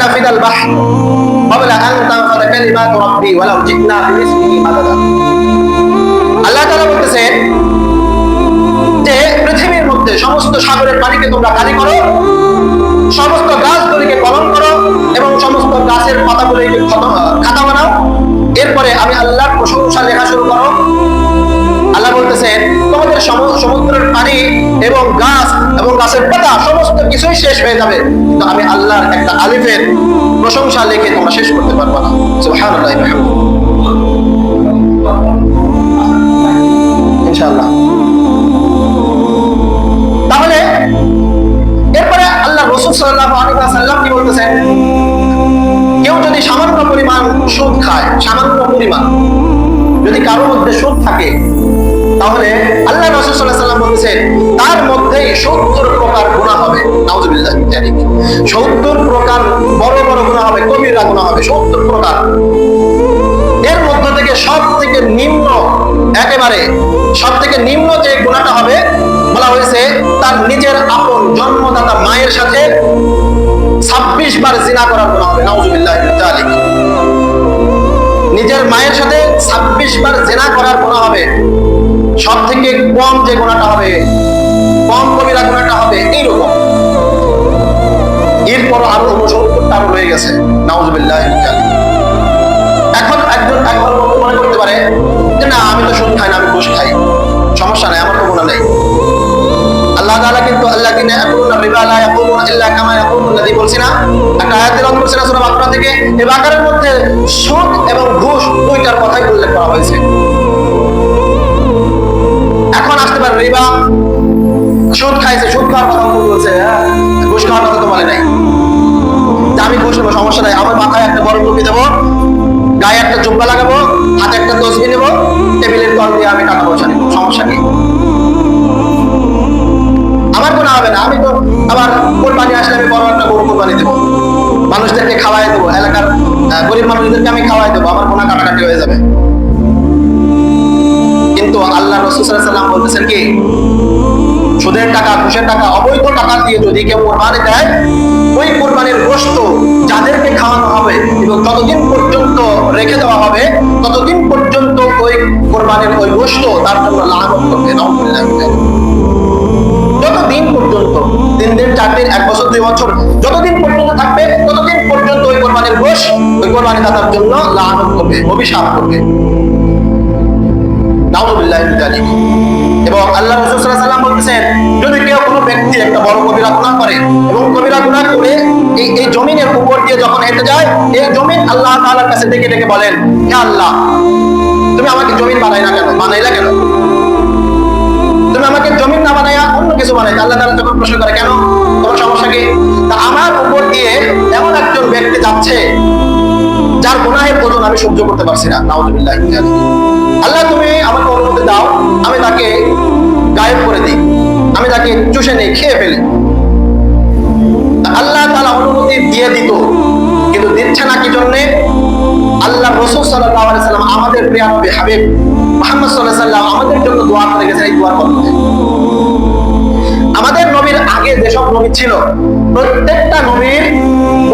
لنفد البحر قبل أن تنفد كلمات ربي ولو جئنا بمثله مددا আল্লাহ তাআলা বলতেছেন যে পৃথিবীর মধ্যে সমস্ত সাগরের পানিকে তোমরা খালি করো সমস্ত গাছগুলিকে কলম করো এবং সমস্ত গাছের পাতাগুলিকে খত- খাতা বানাও এরপরে আমি আল্লাহর প্রশংসা লেখা শুরু করো আল্লাহ বলতেছেন তোমাদের সম- সমুদ্রের পানি এবং গাছ এবং গাছের পাতা সমস্ত কিছুই শেষ হয়ে যাবে। কিন্তু আমি আল্লাহর একটা আলিফের প্রশংসা লিখে তোমরা শেষ করতে পারবে না। ইনশাআল্লাহ। তাহলে, এরপরে আল্লাহ রসুল সাল্লাল্লাহু আলাইহি ওয়াসাল্লাম কি বলতেছেন? কেউ যদি সামান্য পরিমাণ সুদ খায়, সামান্য পরিমাণ, যদি কারোর মধ্যে সুদ থাকে তাহলে আল্লাহ রসুল সাল্লাহ সাল্লাম বলতেছেন তার মধ্যেই সত্তর প্রকার গুণা হবে। নাউজুবিল্লাহ সত্তর প্রকার বড় বড় গুণা হবে কবিরা গুণা হবে, সত্তর প্রকার। এর মধ্য থেকে সব থেকে নিম্ন, একেবারে সব থেকে নিম্ন যে গুণাটা হবে, বলা হয়েছে তার নিজের আপন জন্মদাতা মায়ের সাথে ছাব্বিশ বার জিনা করার গুণা হবে। নাউজুবিল্লাহ নিজের মায়ের সাথে ছাব্বিশ বার জেনা করার গুণা হবে। সব থেকে কম যে গুণাটা হবে, কম কবিরা গুণাটা হবে এইরকম। এরপর আরও উনসত্তরটা আরও রয়ে গেছে। নাউজুবিল্লাহ এখন একজন মনে করতে পারে যে, না, আমি তো সুদ খাই না, আমি ঘুষ খাই। সমস্যা নাই, আমার তো গুণা নেই। আল্লাহ তাআলা কিন্তু আল্লাহ কিনে ইয়াকুলুনা রিবা একটা আয়াতের বাকরা থেকে। এই বাকারের মধ্যে সুদ এবং ঘুষ দুইটার রিবা সুদ খাইছে, সুদ খাওয়ার কথা বলছে হ্যাঁ ঘুষ খাওয়ার কথা তো বলে নাই। আমি ঘুষ নেব, সমস্যা নাই। আমার মাথায় একটা বড় টুপি দেবো, গায়ে একটা জুব্বা লাগাবো, হাতে একটা তসবি নেব, টেবিলের তল দিয়ে আমি টাকা পয়সা সমস্যা নেই আমার কোনো হবে না, আমি তো আবার কোরবানি আসলে আমি বড় একটা গরু কোরবানি দেবো। মানুষদেরকে খাওয়াই দেবো, এলাকার গরিব মানুষদেরকে আমি খাওয়াই দেবো, আমার কোনো কাটাকাটি হয়ে যাবে। কিন্তু আল্লাহ রসুল সাল্লাম বলতেছেন কি? সুদের টাকা, ঘুষের টাকা, অবৈধ টাকা দিয়ে যদি কেউ কোরবানি দেয়, ওই কোরবানির গোস্ত যাদেরকে খাওয়ানো হবে এবং যতদিন পর্যন্ত রেখে দেওয়া হবে, ততদিন পর্যন্ত ওই কোরবানির ওই গোস্ত তার জন্য লাভ করবে যতদিন পর্যন্ত, তিন দিন, চার দিন, এক বছর, দুই বছর, যতদিন পর্যন্ত থাকবে, ততদিন পর্যন্ত ওই কোরবানির গোশ, ওই কোরবানি দাতার জন্য লানত করবে, অভিশাপ করবে। এবং আল্লাহ রাসূল সাল্লাম বলতেছেন, যদি কেউ কোনো ব্যক্তি একটা বড় কবিরা গুনাহ করে এবং কবিরা গুনাহ করে এই এই জমিনের উপর দিয়ে যখন হেঁটে যায়, এই জমিন আল্লাহ তাআলার কাছে ডেকে ডেকে বলেন, হে আল্লাহ, তুমি আমাকে জমিন বানাই না কেন? বানাইলা কেন? তুমি আমাকে জমিন না বানাইয়া অন্য কিছু বানাই আল্লাহ তাআলা যখন প্রশ্ন করে, কেন? তোমার সমস্যা কি? তা আমার উপর দিয়ে এমন একজন ব্যক্তি যাচ্ছে, যার গুনাহের ওজন আমি সহ্য করতে পারছি না। নাউজুবিল্লাহ। আল্লাহ, তুমি আমাকে অনুমতি দাও, আমি তাকে গায়েব করে দিই। আমি তাকে চুষে নেই, খেয়ে ফেলি। আল্লাহ তাআলা অনুমতি দিয়ে দিত, কিন্তু দিচ্ছে না কি জন্যে? আল্লাহ রসুল আলাইহি সাল্লাম আমাদের প্রিয় নবী হাবিব মুহাম্মদ আলাইহি সাল্লাম আমাদের জন্য দোয়া করে গেছেন, এই দোয়ার বদলে আমাদের নবীর আগে যেসব নবী ছিল, প্রত্যেকটা নবীর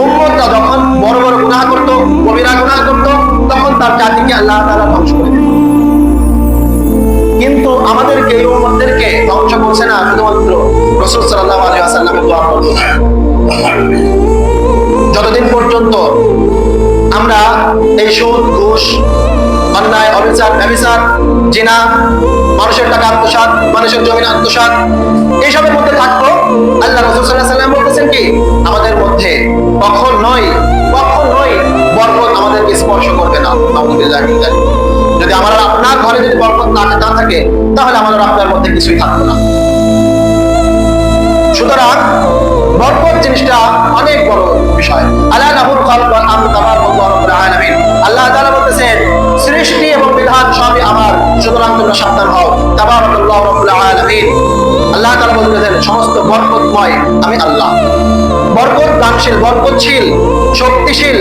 উম্মতরা যখন বড় বড় গুনাহ করত, কবিরা গুনাহ করত, তখন তার জাতিকে আল্লাহ তাআলা ধ্বংস করে ধ্বংস করছে না, শুধুমাত্র রাসূল সাল্লাল্লাহু আলাইহি ওয়াসাল্লামের দোয়া করতে যতদিন পর্যন্ত আমরা এই সুদ, ঘুষ, অন্যায়, অবিচার ব্যবিচার জিনা, মানুষের টাকা আত্মসাৎ, মানুষের জমিন আত্মসাৎ, এইসবের মধ্যে থাকব, আল্লাহ রসুল সাল্লাহ সাল্লাম বলতেছেন কি? আমাদের মধ্যে কখন নয় কখন নয় বরকত আমাদেরকে স্পর্শ করবে না। যদি আমার আর আপনার ঘরে যদি বরকত না থাকে, তাহলে আমার আপনার মধ্যে কিছুই থাকবে না। সুতরাং বরকত জিনিসটা অনেক বড় বিষয়। আল্লাহ লাহুল খালক তাবারাকাল্লাহু রাব্বুল আলামিন। আল্লাহ তাআলা বলতেছেন, সৃষ্টি এবং বিধান সবই আমার, সুতরাং তোমরা সাবধান হও। তাবারাকাল্লাহু রাব্বুল আলামিন। আল্লাহ তাআলা বলতেছেন, সমস্ত বরকতময় আমি আল্লাহ। বরকত, দানশীল, বরকতশীল, শক্তিশীল,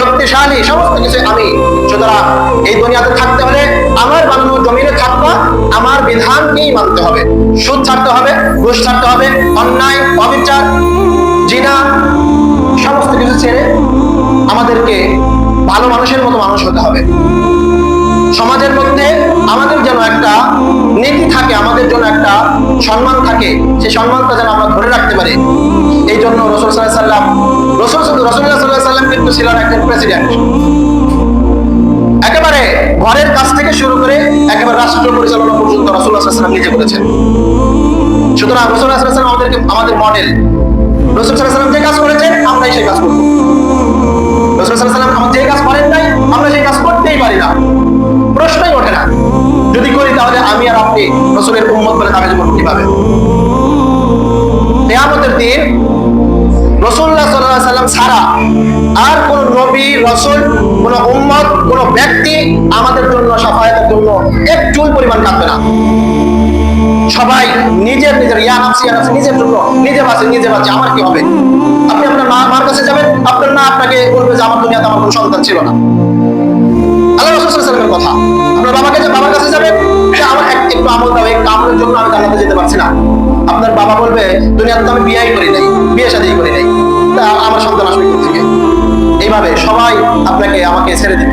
শক্তিশালী, সমস্ত কিছু আমি। সুতরাং এই দুনিয়াতে থাকতে হলে আমার বানানো জমিনে থাকবা, আমার বিধানকেই মানতে হবে। সুদ ছাড়তে হবে, ঘুষ ছাড়তে হবে, অন্যায়, অবিচার, জিনা, সমস্ত কিছু ছেড়ে আমাদেরকে ভালো মানুষের মতো মানুষ হতে হবে। সমাজের মধ্যে আমাদের যেন একটা নীতি থাকে, আমাদের জন্য একটা সম্মান থাকে, সেই সম্মানটা যেন আমরা ধরে রাখতে পারি। জন্য রসুল সাল্লাম, রসুল রসুল্লাহ সাল্লাহ সাল্লাম কিন্তু ছিলেন একজন প্রেসিডেন্ট একেবারে ঘরের কাছ থেকে শুরু করে একেবারে রাষ্ট্র পরিচালনা পর্যন্ত রসুল্লাহ সাল্লাম নিজে করেছেন। সুতরাং রসুল্লাহ সাল্লাম আমাদেরকে, আমাদের মডেল রসুল সাল্লাম যে কাজ করেছেন, আমরাই সেই কাজ করব। রসুল সাল্লাম আমার যে কাজ করেন নাই, আমরা সেই কাজ করতেই পারি না। প্রশ্নই ওঠে না। যদি করি তাহলে আমি আর আপনি রসুলের উম্মত বলে দাবি করব কীভাবে? কেয়ামতের দিন রসুল্লাহ সাল্লাহ সাল্লাম ছাড়া আর কোন নবী, রসুল, কোন উম্মত, কোন ব্যক্তি আমাদের জন্য জন্য এক চুল পরিমাণ না। সবাই নিজের নিজের, ইয়া নিজের জন্য, নিজে বাঁচে নিজে বাঁচে আমার কি হবে? আপনি আপনার মা, মার কাছে যাবেন, আপনার মা আপনাকে বলবে যে আমার আমার কোনো সন্তান ছিল না। আল্লাহ রসুল সাল্লামের কথা, আপনার বাবাকে যে, বাবার কাছে যাবেন আমার এক- একটু আমল দাও এই আমলের জন্য আমি যেতে পারছি না। আপনার বাবা বলবে, দুনিয়াতে তো আমি বিয়েই করি নাই, বিয়ে শাদী করি নাই। আমার সন্তান আসবে থেকে? এইভাবে সবাই আপনাকে আমাকে ছেড়ে দিবে।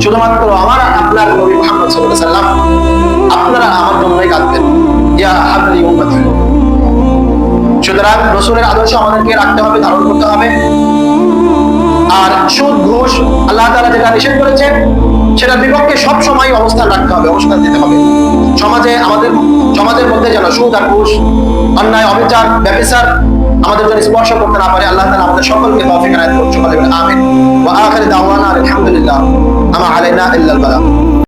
শুধুমাত্র আমার আপনার নবী মোহাম্মদ আলাইহি সাল্লাম আপনারা আমার জন্যই কাঁদবেন। ইয়া হাবলি উম্মতি। সুতরাং রসুলের আদর্শ আমাদেরকে রাখতে হবে, ধারণ করতে হবে। আর সুদ, ঘুষ, আল্লাহ তারা যেটা নিষেধ করেছেন, সেটা বিপক্ষে সব সময় অবস্থান রাখতে হবে, অবস্থান দিতে হবে। সমাজে আমাদের, সমাজের মধ্যে যেন সুদ আর ঘুষ, অন্যায়, অবিচার, ব্যবচার আমাদের যেন স্পর্শ করতে না পারে, আল্লাহ তালা আমাদের সকলকে তৌফিক আয়াত সকলে বলে আমিন। ওয়া আখির দাওয়ানা আলহামদুলিল্লাহ। আমা আলাইনা ইল্লাল বালাগ